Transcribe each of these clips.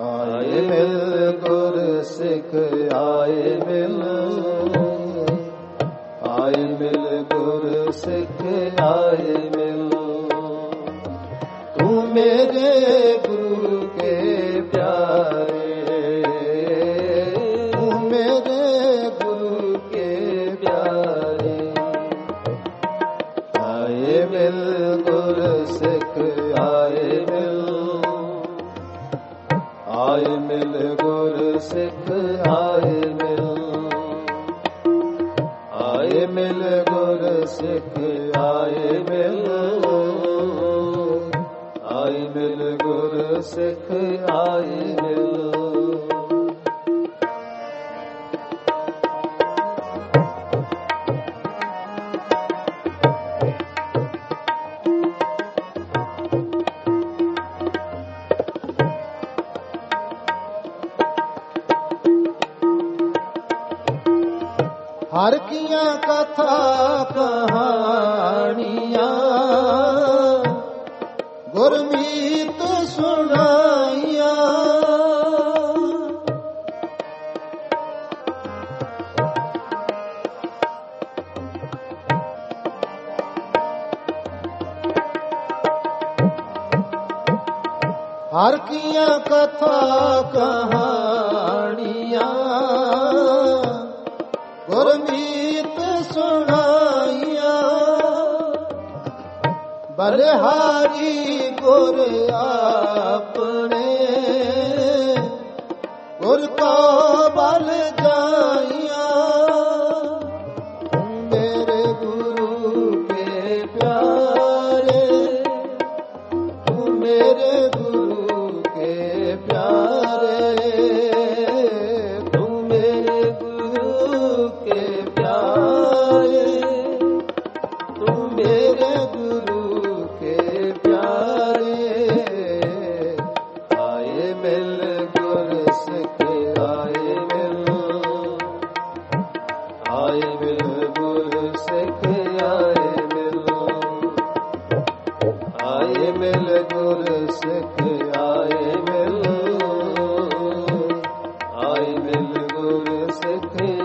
ਆਏ ਮਿਲ ਗੁਰ ਸਿੱਖ, ਆਏ ਮਿਲ। ਆਏ ਮਿਲ ਗੁਰ ਸਿੱਖ, ਆਏ ਮਿਲ। ਤੂੰ ਮੇਰੇ ਗੁਰੂ ਕੇ ਪਿਆਰੇ। ਤੂੰ ਮੇਰੇ ਗੁਰੂ ਕੇ ਪਿਆਰੇ। ਆਏ ਮਿਲ ਗੁਰ ਸਿੱਖ ਆਏ ਮਿਲ ਗੁਰ ਸਿੱਖ, ਆਏ ਮਿਲ। ਆਏ ਮਿਲ ਗੁਰ ਸਿੱਖ, ਆਏ ਮਿਲ। ਆਏ ਮਿਲ ਗੁਰ ਸਿੱਖ, ਆਏ ਮਿਲ। ਕਥਾ ਕਹਾਣੀਆਂ। ਗੁਰਮੀਤ ਸੁਣਾਈਆਂ। ਹਰ ਕੀਆਂ ਕਥਾ ਕਹਾਣੀਆਂ। ਗੁਰਮੀਤ ਹਾਰੀ ਗੁਰ ਆਪਣੇ ਗੁਰ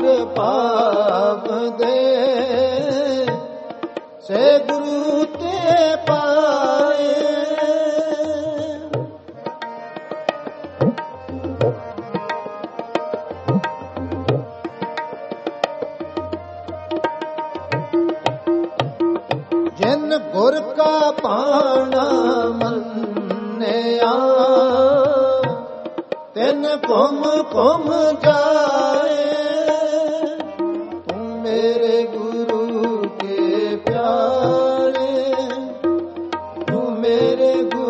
ਹਰ ਪਾਪ ਦੇ। ਸੇ ਗੁਰੂ ਤੇ ਪਾਏ। ਜਿਨ ਗੁਰ ਕਾ ਪਾਣਾ ਮੰਨਿਆ, ਤਿਨ ਘੁਮ ਘੁਮ ਜਾਏ। ਤੂੰ ਮੇਰੇ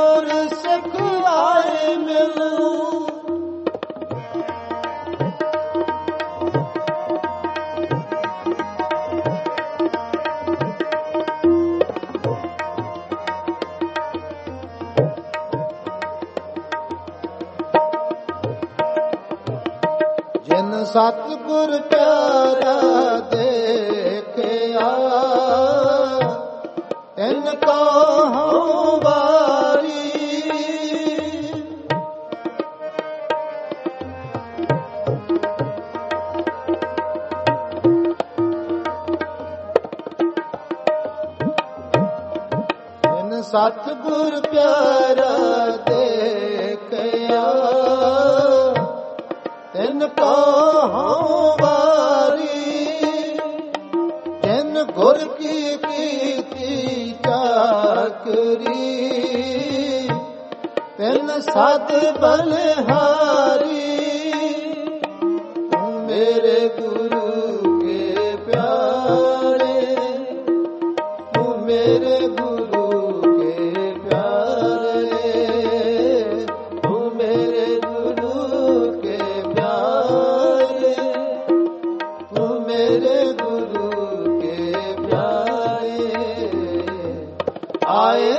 ਸਤਿਗੁਰ ਪਿਆਰਾ ਦੇਖਿਆ। ਤਿਨ ਕਹਉ ਵਾਰੀ। ਜਿਨ ਸਤਿਗੁਰ ਪਿਆਰਾ ਤਿਨ ਕਹਉ ਵਾਰੀ ਜਿਨ ਗੁਰ ਕੀ ਕੀਤੀ ਚਾਕਰੀ ਤਿਨ ਸਤ ਬਲਹਾਰੀ ਮੇਰੇ ਗੁਰੂ ਆਏ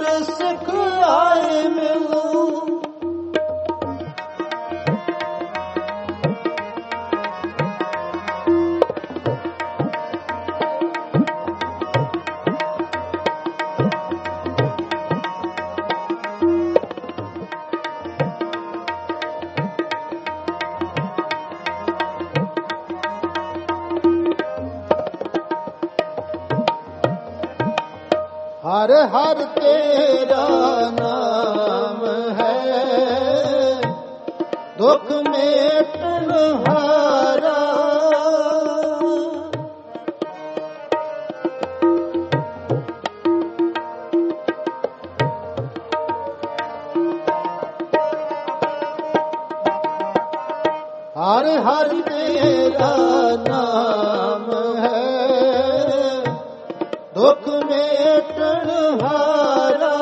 ਮਿਲ ਹਰ ਹਰ ਤੇਰਾ ਨਾਮ ਹੈ। ਦੁੱਖ ਮੇਟਨ ਹਾਰਾ। ਹਰ ਹਰ ਤੇਰਾ ਨਾਮ ਦੁੱਖ ਮੇਟਣ ਹਾਰਾ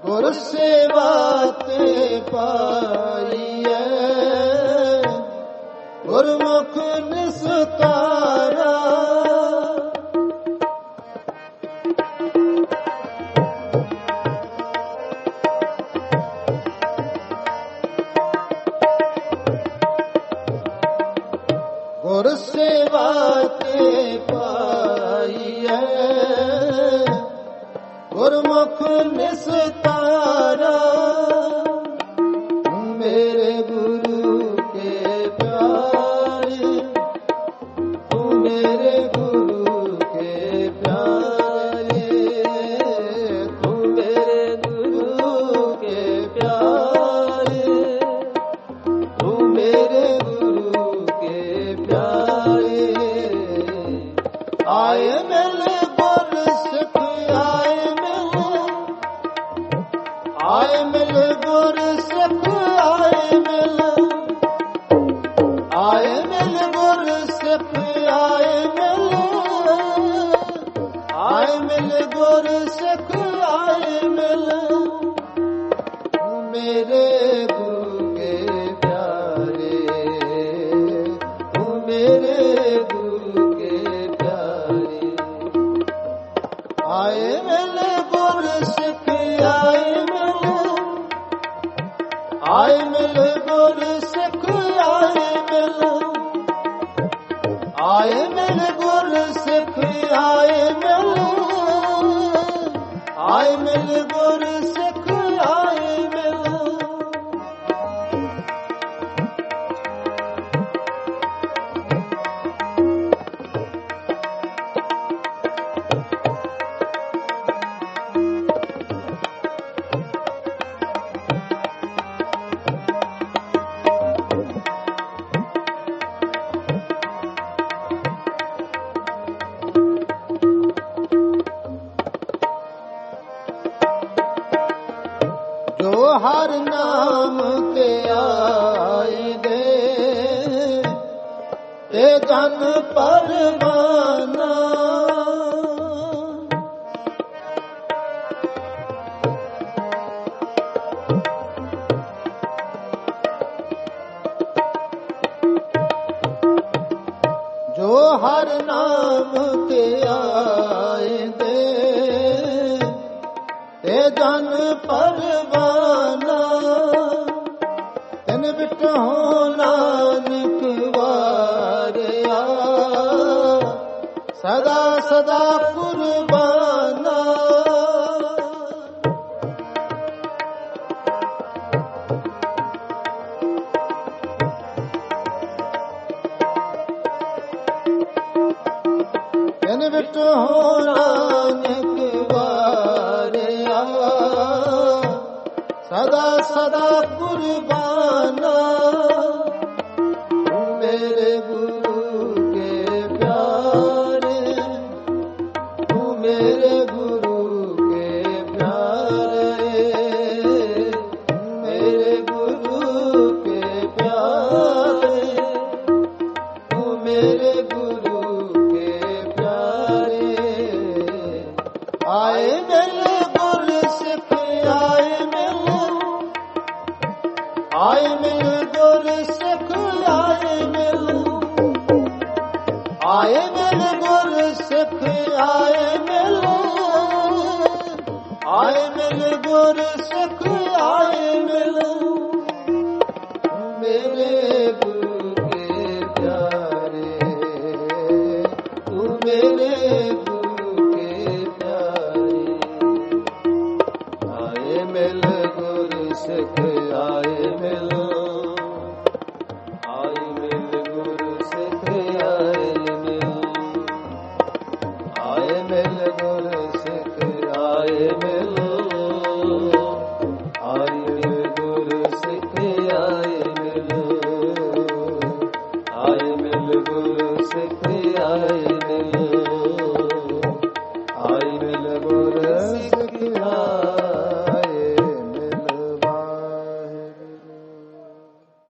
ਗੁਰ ਸੇਵਾ ਤੇ ਪਾਈਐ। ਗੁਰਮੁਖ ਨਿਸਤਾ ਮਿਲ ਗੁਰ ਸਿੱਖ ਆਏ ਮਿਲ। ਆਏ ਮਿਲ ਗੁਰ ਸਿੱਖ ਆਏ ਮਿਲ। ਆਏ ਮਿਲ ਗੁਰ ਸਿੱਖ ਆਏ ਮਿਲ। ਮੇਰੇ ਗੁਰੂ ਕੇ ਪਿਆਰੇ। ਤੂੰ ਮੇਰੇ ਗੁਰੂ ਕੇ ਪਿਆਰੇ। ਆਏ ਮਿਲ ਗੁਰ ਸਿੱਖ ਆਏ ਆਏ ਮਿਲ ਗੁਰ ਸਿੱਖ ਆਏ ਮਿਲ। ਆਏ ਮਿਲ ਗੁਰ ਸਿੱਖ ਆਏ ਨਾਮ ਤੇ ਆਏ ਦੇ। ਤੇ ਜਨ ਪਰਵਾਨਾ। ਜੋ ਹਰ ਨਾਮ ਤੇ ਆਏ ਦੇ, ਤੇ ਜਨ ਪਰਵਾਨਾ। ਸਦਾ ਸਦਾ ਕੁਰਬਾਨਾ। ਤਨ ਬਿਟੋ ਨਾਨਕ ਵਾਰਿਆ। ਸਦਾ ਸਦਾ ਕੁਰਬਾਨਾ। ਆਏ ਮਿਲ ਗੁਰ ਸਿੱਖ ਆਏ ਮਿਲ।